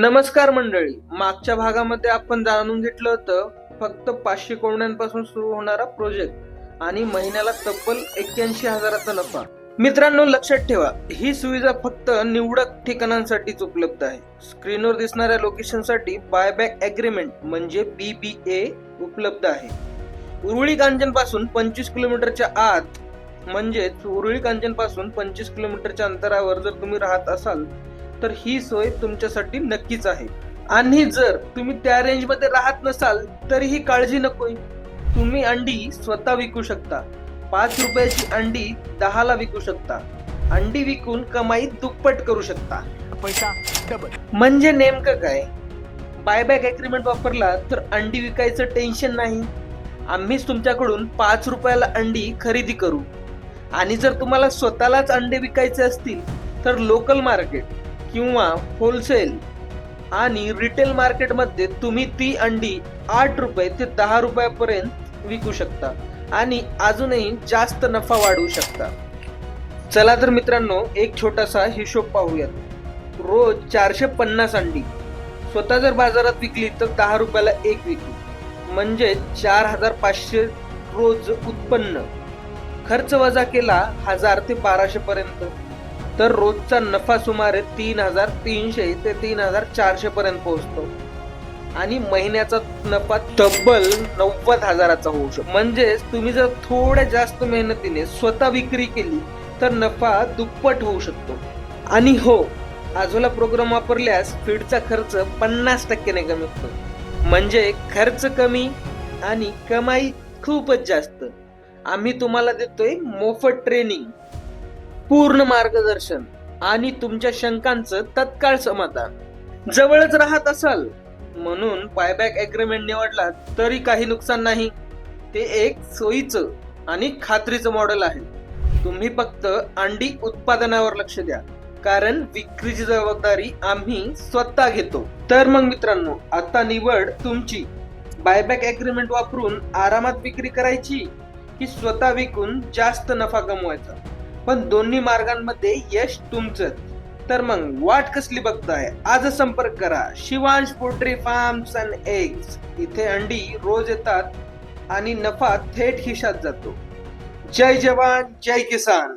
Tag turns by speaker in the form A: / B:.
A: नमस्कार मंडळी. मागच्या भागामध्ये आपण जाणून घेतलं होतं फक्त पाचशे कोंबड्यांपासून सुरू होणारा प्रोजेक्ट आणि महिन्याला तब्बल एक्क्याऐंशी हजाराचा नफा. मित्रांनो लक्षात ठेवा ही सुविधा फक्त निवडक ठिकाणांसाठीच उपलब्ध आहे. स्क्रीनवर दिसणाऱ्या लोकेशनसाठी बायबॅक अग्रीमेंट म्हणजे बीबीए उपलब्ध आहे. उरुळी कांचनपासून पंचवीस किलोमीटरच्या आत म्हणजेच उरुळी कांचनपासून पंचवीस किलोमीटरच्या अंतरावर जर तुम्ही राहत असाल तर ही सोय तुमच्यासाठी नक्कीच आहे. आणि जर तुम्ही त्या रेंजमध्ये राहत नसाल तरीही काळजी नकोय. तुम्ही अंडी स्वतः विकू शकता. पाच रुपयाची अंडी दहाला विकू शकता. अंडी विकून कमाई दुप्पट करू शकता.
B: पैसा डबल
A: म्हणजे नेमकं काय? बायबॅक अग्रीमेंट वापरला तर अंडी विकायचं टेन्शन नाही. आम्हीच तुमच्याकडून पाच रुपयाला अंडी खरेदी करू. आणि जर तुम्हाला स्वतःलाच अंडे विकायचे असतील तर लोकल मार्केट किंवा होलसेल आणि रिटेल मार्केटमध्ये तुम्ही ती अंडी आठ रुपये ते दहा रुपयापर्यंत विकू शकता आणि अजूनही जास्त नफा वाढवू शकता. चला तर मित्रांनो एक छोटासा हिशोब पाहूयात. रोज चारशे पन्नास अंडी. स्वतः जर बाजारात विकली तर दहा रुपयाला एक विकू. म्हणजे चार हजार पाचशे रोज उत्पन्न. खर्च वजा केला हजार ते बाराशे पर्यंत. तर रोजचा नफा सुमारे तीन हजार तीनशे ते तीन हजार चारशे पर्यंत पोहोचतो. आणि महिन्याचा नफा तब्बल नव्वद हजाराचा होऊ शकतो. म्हणजेच तुम्ही जर थोड्या जास्त मेहनतीने स्वतः विक्री केली तर नफा दुप्पट होऊ शकतो. आणि हो आजोला प्रोग्राम वापरल्यास फीडचा खर्च पन्नास टक्क्याने कमी होतो. म्हणजे खर्च कमी आणि कमाई खूपच जास्त. आम्ही तुम्हाला देतोय मोफत ट्रेनिंग पूर्ण मार्गदर्शन आणि तुमच्या शंकांचं तत्काळ समाधान. जवळच राहत असाल म्हणून बायबॅक अग्रीमेंट निवडला तरी काही नुकसान नाही. ते एक सोयीचं आणि खात्रीचं मॉडेल आहे. तुम्ही फक्त अंडी उत्पादनावर लक्ष द्या. कारण विक्रीची जबाबदारी आम्ही स्वतः घेतो. तर मग मित्रांनो आता निवड तुमची. बायबॅक अग्रीमेंट वापरून आरामात विक्री करायची की स्वतः विकून जास्त नफा कमवायचा? पण दोन्ही मार्गांमध्ये यश तुमचं. तर मग वाट कसली बघताय? आज संपर्क करा. Shivansh poultry farms and eggs. इथे अंडी रोज येतात आणि नफा थेट खिशात जातो. जय जवान जय किसान.